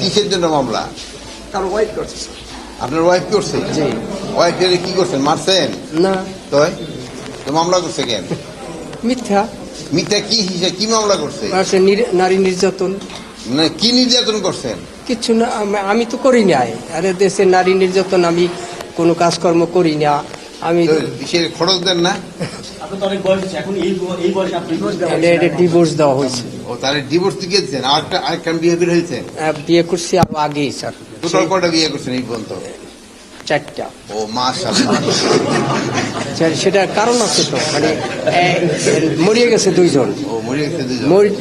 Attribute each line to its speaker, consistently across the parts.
Speaker 1: কিসের জন্য মামলা?
Speaker 2: তার ওয়াইফ করছে
Speaker 1: আপনার ওয়াইফ করছে?
Speaker 2: জি।
Speaker 1: ওয়াইফের কি করছেন মারছেন?
Speaker 2: না।
Speaker 1: তো তো মামলা করছে কেন?
Speaker 2: মিথ্যা।
Speaker 1: মিথ্যা কি হিসেবে কি মামলা করছে?
Speaker 2: সে নির- নারী নির্যাতন।
Speaker 1: মানে কি নির্যাতন করছেন?
Speaker 2: কিছু না আমি তো করি নাই। আরে দেশে নারী নির্যাতন আমি কোনো কাজকর্ম করি না। আমি
Speaker 1: সে খরচ দেন না।
Speaker 3: আপনি
Speaker 2: ডিভোর্স দেওয়া হয়েছে।
Speaker 1: ও তাহলে ডিভোর্স দিয়েছেন। আরেকটা আরেকটা বিয়ে
Speaker 2: করছি আরও আগেই স্যার।
Speaker 1: টোটাল কয়টা বিয়ে করছেন এই পর্যন্ত?
Speaker 2: চারটা।
Speaker 1: ও মাশাআল্লাহ।
Speaker 2: সেটার কারণ আছে তো মানে মরিয়ে গেছে দুইজন।
Speaker 1: ও মরে গেছে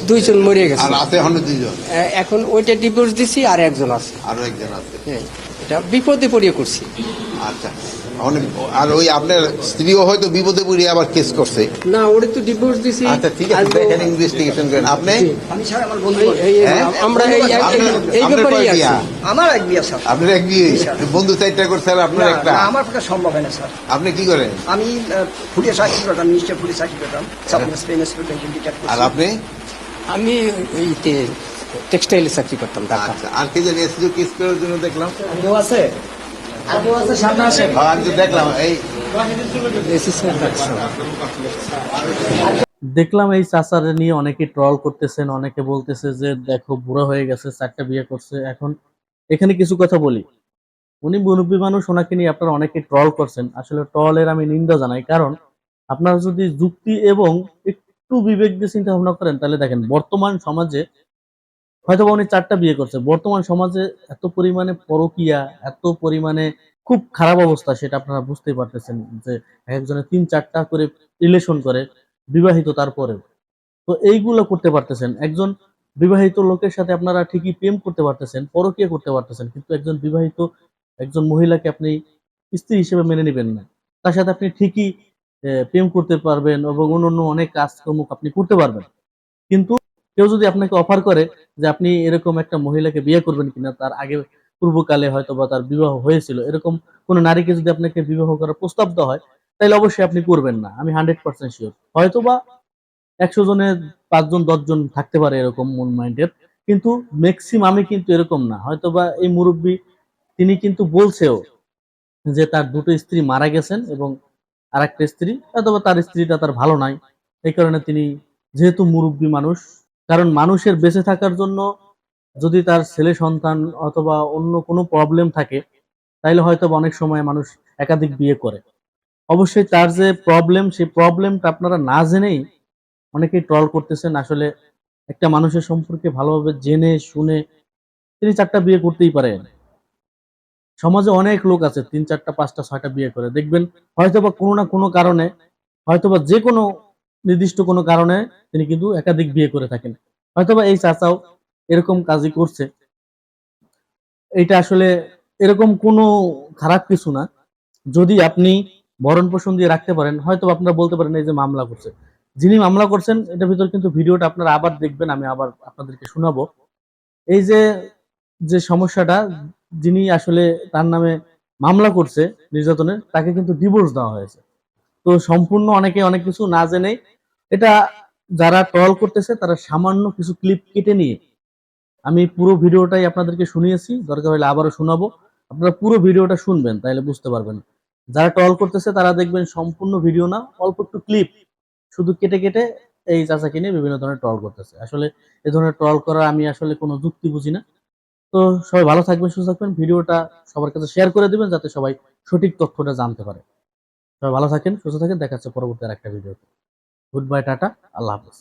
Speaker 2: দুইজন। মরিয়ে গেছে।
Speaker 1: আর আছে এখনও দুজন
Speaker 2: এ- এখন ওইটা ডিভোর্স দিছি আর একজন আছে।
Speaker 1: আরও একজন আছে।
Speaker 2: হ্যাঁ, এটা বিপদে পড়িয়ে করছি।
Speaker 1: আচ্ছা অনেক আর ওই আপনার স্ত্রীও হয়তো বিপদে পড়িয়ে আবার কেস করছে।
Speaker 2: না ওরে তো ডিভোর্স দিছি।
Speaker 1: আচ্ছা ঠিক আছে দেখেন ইনভেস্টিগেশন করেন। আপনি?
Speaker 4: আমি স্যার আমার বন্ধু
Speaker 1: হ্যাঁ?
Speaker 2: আমরা এই এই- আছি।
Speaker 4: আমার এক বিয়ে স্যার।
Speaker 1: আপনার এক বিয়ে বন্ধু করছে আর আপনার একটা?
Speaker 4: আমার পক্ষে সম্ভব হয় না স্যার।
Speaker 1: আপনি কি করেন?
Speaker 4: আমি ফুলিয়ে চাকরি করতাম মিনিস্টার ফুলিয়ে চাকরি করতাম
Speaker 1: আর আপনি?
Speaker 2: আমি ওইতে টেক্সটাইলে চাকরি করতাম ঢাকা
Speaker 1: আচ্ছা আর কে জানি কেস করার জন্য দেখলাম।
Speaker 4: কেউ আছে?
Speaker 1: দেখলাম এই
Speaker 5: চাচারে নিয়ে অনেকে ট্রল করতেছেন অনেকে বলতেছে যে দেখো বুড়ো হয়ে গেছে চারটা বিয়ে করছে। এখন এখানে কিছু কথা বলি। উনি মুরব্বী মানুষ ওনাকে নিয়ে আপনারা অনেকে ট্রল করছেন। আসলে ট্রলের আমি নিন্দা জানাই কারণ আপনারা যদি যুক্তি এবং একটু বিবেক দিয়ে চিন্তা ভাবনা করেন তাহলে দেখেন বর্তমান সমাজে হয়তো বা উনি চারটা বিয়ে করছে। বর্তমান সমাজে এত পরিমাণে পরকিয়া, এত পরিমাণে খুব খারাপ অবস্থা সেটা আপনারা বুঝতেই পারতেছেন যে একজনে তিন, চারটা করে রিলেশন করে, বিবাহিত তারপরেও। তো এইগুলো করতে পারতেছেন। একজন বিবাহিত লোকের সাথে আপনারা ঠিকই প্রেম করতে পারতেছেন, পরকীয়া করতে পারতেছেন, কিন্তু একজন বিবাহিত, একজন মহিলাকে আপনি স্ত্রী হিসেবে মেনে নেবেন না। তার সাথে আপনি ঠিকই প্রেম করতে পারবেন এবং অন্য অন্য অনেক কাজকর্ম আপনি করতে পারবেন। কিন্তু কেউ যদি আপনাকে অফার করে যে আপনি এরকম একটা মহিলাকে বিয়ে করবেন কিনা, তার আগে পূর্বকালে হয়তো বা তার বিবাহ হয়েছিল, এরকম কোন নারীকে যদি আপনাকে বিবাহ করার প্রস্তাব দেওয়া হয়, তাহলে অবশ্যই আপনি করবেন না। আমি হান্ড্রেড পার্সেন্ট শিওর হয়তো বা একশো জনের পাঁচজন, দশজন থাকতে পারে এরকম মন মাইন্ডের, কিন্তু ম্যাক্সিমামই কিন্তু এরকম না। হয়তো বা এই মুরব্বী, তিনি কিন্তু বলছেও যে তার দুটো স্ত্রী মারা গেছেন এবং আর একটা স্ত্রী, অথবা তার স্ত্রীটা তার ভালো নাই। এই কারণে তিনি, যেহেতু মুরব্বী মানুষ কারণ মানুষের বেঁচে থাকার জন্য যদি তার ছেলে সন্তান অথবা অন্য কোনো প্রবলেম থাকে, তাইলে হয়তো অনেক সময় মানুষ একাধিক বিয়ে করে। অবশ্যই তার যে প্রবলেম সেই প্রবলেমটা আপনারা না জেনেই অনেকেই ট্রল করতেছেন। আসলে একটা মানুষের সম্পর্কে ভালোভাবে জেনে, শুনে তিনি চারটা বিয়ে করতেই পারেন। সমাজে অনেক লোক আছে, তিন চারটা, পাঁচটা, ছয়টা বিয়ে করে। দেখবেন হয়তোবা কোনো না কোনো কারণে হয়তোবা যে কোনো নির্দিষ্ট কোনো কারণে তিনি কিন্তু একাধিক বিয়ে করে থাকেন। হয়তোবা এই চাচাও এরকম কাজই করছে। এটা আসলে এরকম কোনো খারাপ কিছু না। যদি আপনি ভরণ পোষণ দিয়ে রাখতে পারেন হয়তো আপনারা বলতে পারেন এই যে মামলা করছে। যিনি মামলা করছেন, এটার ভিতর কিন্তু ভিডিওটা আপনারা আবার দেখবেন, আমি আবার আপনাদেরকে শোনাবো। এই যে যে সমস্যাটা, যিনি আসলে তার নামে মামলা করছে নির্যাতনের, তাকে কিন্তু ডিভোর্স দেওয়া হয়েছে। তো সম্পূর্ণ অনেকে অনেক কিছু না জেনে এটা যারা ট্রল করতেছে, তারা সামান্য কিছু ক্লিপ কেটে নিয়ে আমি পুরো ভিডিওটাই আপনাদেরকে শুনিয়েছি, দরকার হলে আবারও শোনাবো। আপনারা পুরো ভিডিওটা শুনবেন, তাহলে বুঝতে পারবেন। যারা ট্রল করতেছে, তারা দেখবেন সম্পূর্ণ ভিডিও না, অল্প একটু ক্লিপ শুধু কেটে কেটে এই চাচাকে নিয়ে বিভিন্ন ধরনের ট্রল করতেছে। আসলে এ ধরনের ট্রল করা আমি আসলে কোনো যুক্তি বুঝি না। তো সবাই ভালো থাকবেন, সুস্থ থাকবেন। ভিডিওটা সবার কাছে শেয়ার করে দিবেন, যাতে সবাই সঠিক তথ্যটা জানতে পারে। সবাই ভালো থাকেন, সুস্থ থাকেন। দেখাচ্ছে পরবর্তী আর একটা ভিডিওতে। গুড বাই টাটা আল্লাহ হাফেজ।